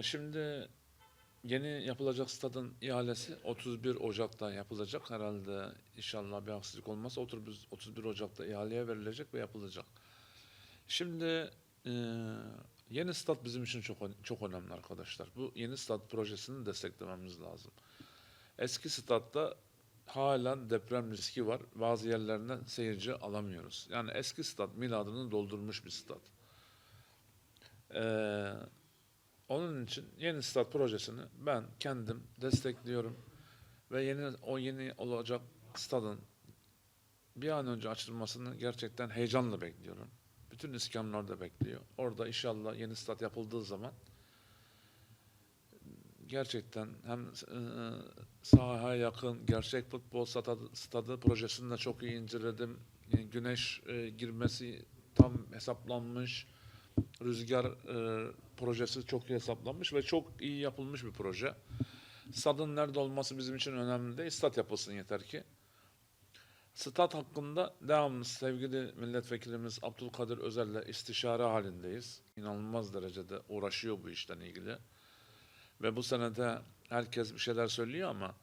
Ee, şimdi yeni yapılacak stadın ihalesi 31 Ocak'ta yapılacak. Herhalde inşallah bir aksilik olmazsa 31, 31 Ocak'ta ihaleye verilecek ve yapılacak. Şimdi e, yeni stat bizim için çok çok önemli arkadaşlar. Bu yeni stat projesini desteklememiz lazım. Eski statta halen deprem riski var. Bazı yerlerinden seyirci alamıyoruz. Yani eski stat miladını doldurmuş bir stat. Ee, onun için yeni stat projesini ben kendim destekliyorum ve yeni o yeni olacak stadın bir an önce açılmasını gerçekten heyecanla bekliyorum. Bütün iskamlar da bekliyor. Orada inşallah yeni stat yapıldığı zaman gerçekten hem e, sahaya yakın gerçek futbol stadı, stadı projesini de çok iyi inceledim. Yani güneş e, girmesi tam hesaplanmış. Rüzgar e, projesi çok iyi hesaplanmış ve çok iyi yapılmış bir proje. Stadın nerede olması bizim için önemli değil. Stat yapılsın yeter ki. Stat hakkında devamlı sevgili milletvekilimiz Abdülkadir Özel'le istişare halindeyiz. İnanılmaz derecede uğraşıyor bu işten ilgili. Ve bu senede herkes bir şeyler söylüyor ama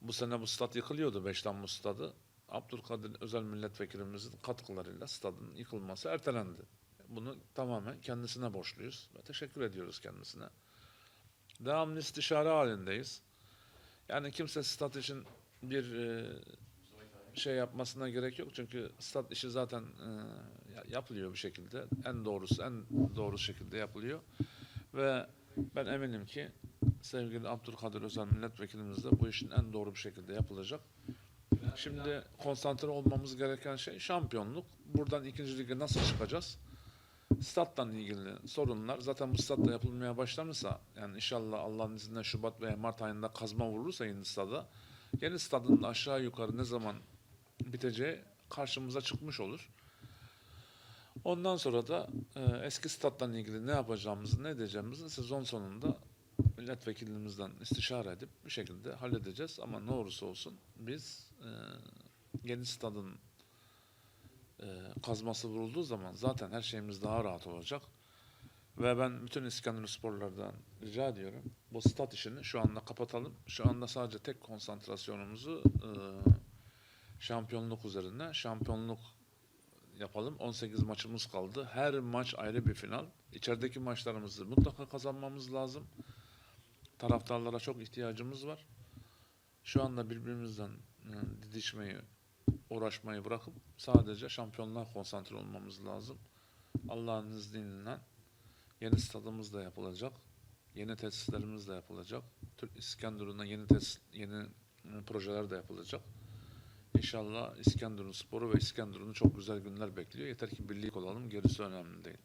bu sene bu stat yıkılıyordu 5 Temmuz stadı. Abdülkadir Özel milletvekilimizin katkılarıyla stadın yıkılması ertelendi. Bunu tamamen kendisine borçluyuz ve teşekkür ediyoruz kendisine. Devamlı istişare halindeyiz. Yani kimse stat için bir e, şey yapmasına gerek yok çünkü stat işi zaten e, ya- yapılıyor bir şekilde. En doğrusu en doğru şekilde yapılıyor. Ve ben eminim ki sevgili Abdülkadir Özel milletvekilimiz de bu işin en doğru bir şekilde yapılacak. Şimdi konsantre olmamız gereken şey şampiyonluk. Buradan ikinci lige nasıl çıkacağız? Statla ilgili sorunlar zaten bu statta yapılmaya başlanırsa yani inşallah Allah'ın izniyle Şubat veya Mart ayında kazma vurursa yeni stada yeni stadın aşağı yukarı ne zaman biteceği karşımıza çıkmış olur. Ondan sonra da e, eski statla ilgili ne yapacağımızı, ne edeceğimizi sezon sonunda milletvekilimizden istişare edip bir şekilde halledeceğiz. Ama ne olursa olsun biz e, yeni stadın e, kazması vurulduğu zaman zaten her şeyimiz daha rahat olacak. Ve ben bütün İskenderun sporlardan rica ediyorum. Bu stat işini şu anda kapatalım. Şu anda sadece tek konsantrasyonumuzu e, şampiyonluk üzerine. Şampiyonluk yapalım. 18 maçımız kaldı. Her maç ayrı bir final. İçerideki maçlarımızı mutlaka kazanmamız lazım. Taraftarlara çok ihtiyacımız var. Şu anda birbirimizden e, didişmeyi, uğraşmayı bırakıp sadece şampiyonluğa konsantre olmamız lazım. Allah'ın izniyle yeni stadımız da yapılacak. Yeni tesislerimiz de yapılacak. Türk İskenderun'da yeni tesis, yeni e, projeler de yapılacak. İnşallah İskenderun sporu ve İskenderun'u çok güzel günler bekliyor. Yeter ki birlik olalım, gerisi önemli değil.